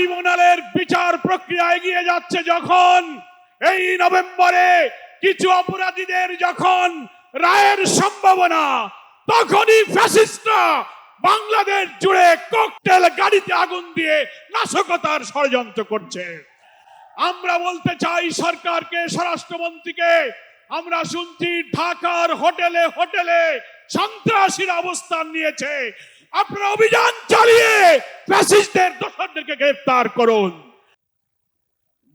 ট্রাইব্যুনালের বিচার প্রক্রিয়া এগিয়ে যাচ্ছে যখন, এই নভেম্বরে কিছু অপরাধীদের যখন রায়ের সম্ভাবনা, তখনই ফ্যাসিস্টরা বাংলাদেশ জুড়ে ককটেল গাড়িতে আগুন দিয়ে নাশকতার ষড়যন্ত্র করছে। আমরা বলতে চাই সরকারকে, স্বরাষ্ট্রমন্ত্রীকে, আমরা শুনছি ঢাকার হোটেলে হোটেলে সন্ত্রাসীর অবস্থান নিয়েছে। আপনারা অভিযান চালিয়ে ফ্যাসিস্টদের দোষরদেরকে গ্রেফতার করুন।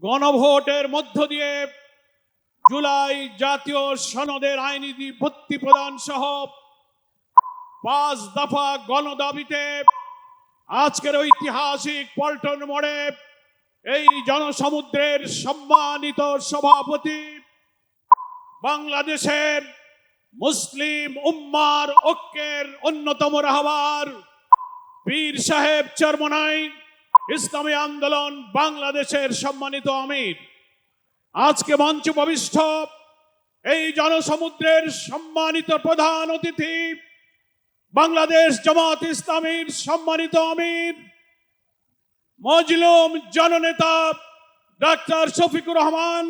গণভোটের মধ্য দিয়ে জুলাই জাতীয় সনদের আইনি ভর্তি প্রদান সহ পাঁচ দফা গণদাবিতে আজকের ঐতিহাসিক পল্টন মোড়ে এই জনসমুদ্রের সম্মানিত সভাপতি বাংলাদেশের মুসলিম উম্মার ঐক্যের অন্যতম রাহবার পীর সাহেব চরমনাই ইসলামী আন্দোলন বাংলাদেশের সম্মানিত আমির। আজকে মঞ্চ ভবিষ্ঠ এই জনসমুদ্রের সম্মানিত প্রধান অতিথি, বাংলাদেশ জামাত ইসলামীর সম্মানিত আমির, মজলুম জননেতা ডাক্তার শফিকুর রহমান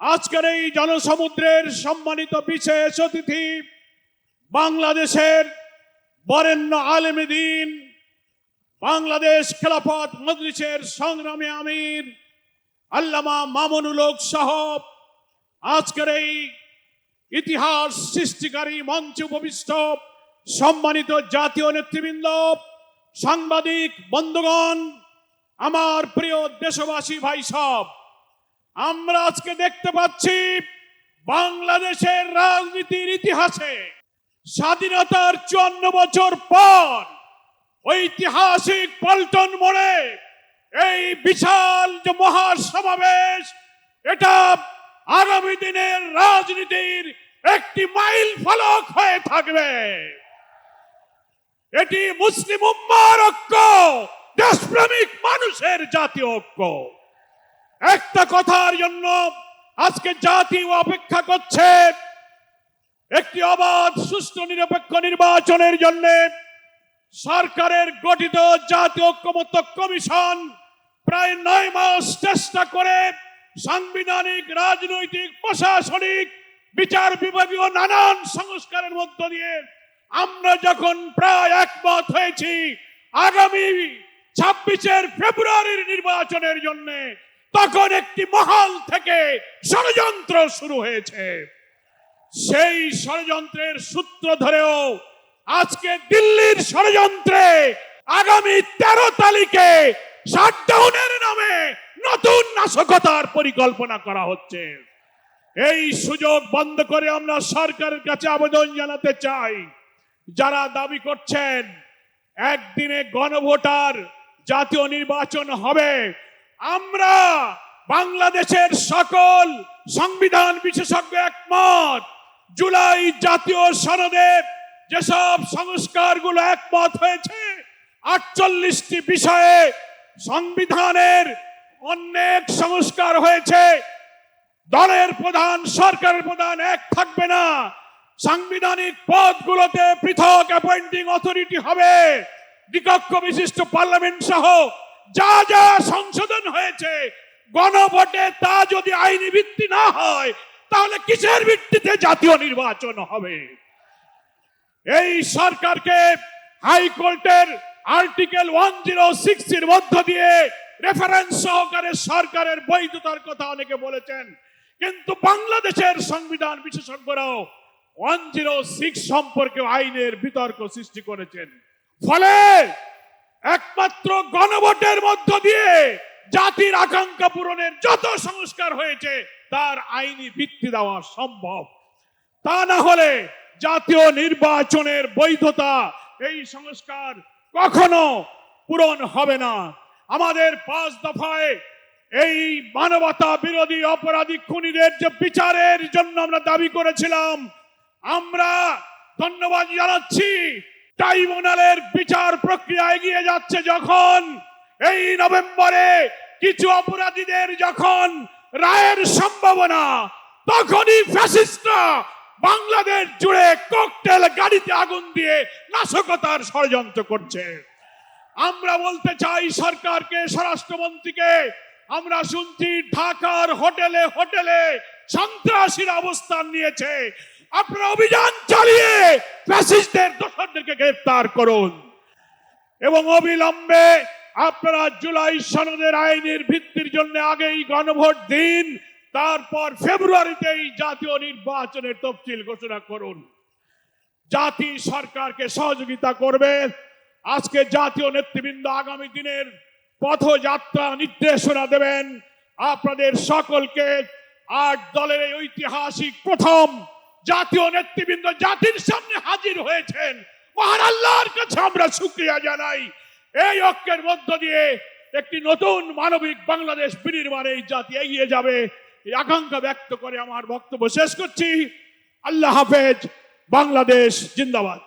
আজকের এই জনসমুদ্রের সম্মানিত বিশেষ অতিথি বাংলাদেশের বরেণ্য আলেমদিন বাংলাদেশ খেলাফত মজলিসের সংগ্রামী আমির আল্লামা মামুনুল সাহব আজকের এই ইতিহাস সৃষ্টিকারী মঞ্চ উপবিষ্ট সম্মানিত জাতীয় নেতৃবৃন্দ, সাংবাদিক, বন্ধুগণ, আমার প্রিয় দেশবাসী ভাই সব আমরা আজকে দেখতে পাচ্ছি বাংলাদেশের রাজনীতির ইতিহাসে স্বাধীনতার চুয়ান্ন বছর পর ঐতিহাসিক পল্টন মোড়ে এই বিশাল যে মহাসমাবেশ, এটা আগামী দিনের রাজনীতির একটি মাইল ফলক হয়ে থাকবে। এটি মুসলিম উম্মার ঐক্য, দেশপ্রেমিক মানুষের জাতীয় ঐক্য। একটা কথার জন্য আজকে জাতি অপেক্ষা করছে। একটি অবাধ, সুষ্ঠু, নিরপেক্ষ নির্বাচনের জন্য সরকারের গঠিত জাতীয় ঐক্যমত্য কমিশন প্রায় নয় মাস চেষ্টা করে সাংবিধানিক, রাজনৈতিক, প্রশাসনিক, বিচার বিভাগীয় নানান সংস্কারের মধ্য দিয়ে আমরা যখন প্রায় একমত হয়েছি, আগামী ছাব্বিশের ফেব্রুয়ারির নির্বাচনের জন্য তখন একটি মহল থেকে ষড়যন্ত্র শুরু হয়েছে। সেই ষড়যন্ত্রের সূত্র ধরেও আজকে দিল্লির ষড়যন্ত্রে আগামী তেরো তারিখে শাটডাউনের নামে নতুন নাশকতার পরিকল্পনা করা হচ্ছে। এই সুযোগ বন্ধ করে আমরা সরকারের কাছে আবেদন জানাতে চাই। যারা দাবি করছেন, একদিনে গণভোটার জাতীয় নির্বাচন হবে আমরা বাংলাদেশের সকল সংবিধান বিশেষজ্ঞ একমত। জুলাই জাতীয় সনদে যেসব সংস্কারগুলো একমত হয়েছে, আটচল্লিশটি বিষয়ে সংবিধানের অনেক সংস্কার হয়েছে। দলের প্রধান, সরকারের প্রধান এক থাকবে না। সাংবিধানিক পদগুলোতে পৃথক অ্যাপয়েন্টিং অথরিটি হবে। দ্বিকক্ষ বিশিষ্ট পার্লামেন্ট সহ যা যা সংশোধন হয়েছে, গণভোটে তা যদি আইনি ভিত্তি না হয়, তাহলে কিসের ভিত্তিতে জাতীয় নির্বাচন হবে? এই সরকারকে হাইকোর্টের আর্টিকেল ওয়ান জিরো সিক্স এর মধ্য দিয়ে রেফারেন্স সহকারে সরকারের বৈধতার কথা অনেকে বলেছেন। কিন্তু বাংলাদেশের সংবিধান বিশেষজ্ঞরাও ওয়ান জিরো সিক্স সম্পর্কে আইনের বিতর্ক সৃষ্টি করেছেন। ফলে একমাত্র গণভোটের মধ্য দিয়ে জাতির আকাঙ্ক্ষা পূরণের যত সংস্কার হয়েছে, তার আইনি ভিত্তি দেওয়া সম্ভব। তা না হলে জাতীয় নির্বাচনের বৈধতা এই সংস্কার কখনো পূরণ হবে না। আমাদের পাঁচ দফায় এই মানবতা বিরোধী অপরাধী খুনিদের যে বিচারের জন্য আমরা দাবি করেছিলাম, আমরা ধন্যবাদ জানাচ্ছি। ট্রাইব্যুনালের বিচার প্রক্রিয়া এগিয়ে যাচ্ছে যখন, এই নভেম্বরে কিছু অপরাধীদের যখন রায়ের সম্ভাবনা, তখনই ফ্যাসিস্টরা বাংলাদেশ জুড়ে ককটেল গাড়িতে আগুন দিয়ে নাশকতার ষড়যন্ত্র করছে। আমরা বলতে চাই সরকারকে, স্বরাষ্ট্রমন্ত্রীকে, আমরা শুনছি ঢাকার হোটেলে হোটেলে সন্ত্রাসীর অবস্থান নিয়েছে। আপনারা অভিযান চালিয়ে ফ্যাসিস্টদের দোষরদেরকে গ্রেফতার করুন। এবং অবিলম্বে আপনারা জুলাই সনদের আইনের ভিত্তির জন্য আগেই গণভোট দিন, তারপর ফেব্রুয়ারিতেই জাতীয় নির্বাচনের তফসিল ঘোষণা করুন। জাতি সরকারকে সহযোগিতা করবে। আজকে জাতীয় নেতৃবৃন্দ আগামী দিনের পথযাত্রা নির্দেশনা দেবেন। আপনাদের সকলকে আট দলের এই ঐতিহাসিক প্রথম জাতীয় নেতৃবৃন্দ জাতির সামনে হাজির হয়েছেন। মহান আল্লাহর কাছে আমরা শুক্রিয়া জানাই। এই ঐক্যের মধ্য দিয়ে একটি নতুন মানবিক বাংলাদেশ বিনির্মাণে এই জাতি এগিয়ে যাবে। এই আকাঙ্ক্ষা ব্যক্ত করে আমার বক্তব্য শেষ করছি। আল্লাহ হাফেজ, বাংলাদেশ জিন্দাবাদ।